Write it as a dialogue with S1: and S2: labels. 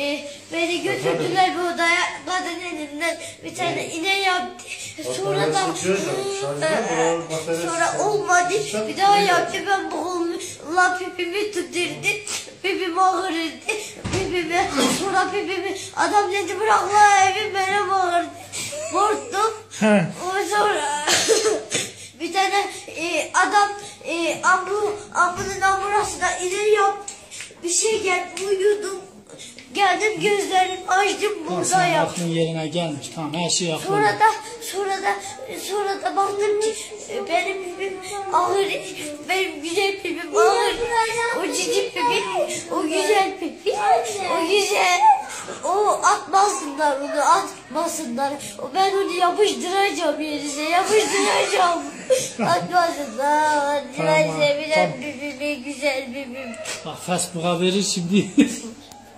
S1: e, beni götürdüler bir odaya. Kadın elinden bir tane iğne yaptı. Sonra da e, sonra olmadı. Bir daha yaptı. Ben boğulmuşla pipimi tuturdu. Pipim ağrırdı. Pipimi sonra pipimi adam dedi bırak la evim benim ağrıdı. Korktum. Sonra bir tane e, adam e, ambu, ambulun ambulansına ileri yaptı. Bir şey geldi uyudum. Geldim gözlerimi açtım
S2: Tamam,
S1: burada yaptım.
S2: aklın yerine gelmiş. Tamam her şey aklında.
S1: Sonra da sonra da sonra da baktım ki benim pipim ağır, benim güzel pipim ağır. O cici pipim, o güzel pipim, o güzel. O atmasınlar onu atmasınlar. O ben onu yapıştıracağım yerine yapıştıracağım. atmasınlar.
S2: Tamam,
S1: Ben sevilen
S2: tamam.
S1: pipimi güzel pipim.
S2: Bak Facebook'a verir şimdi.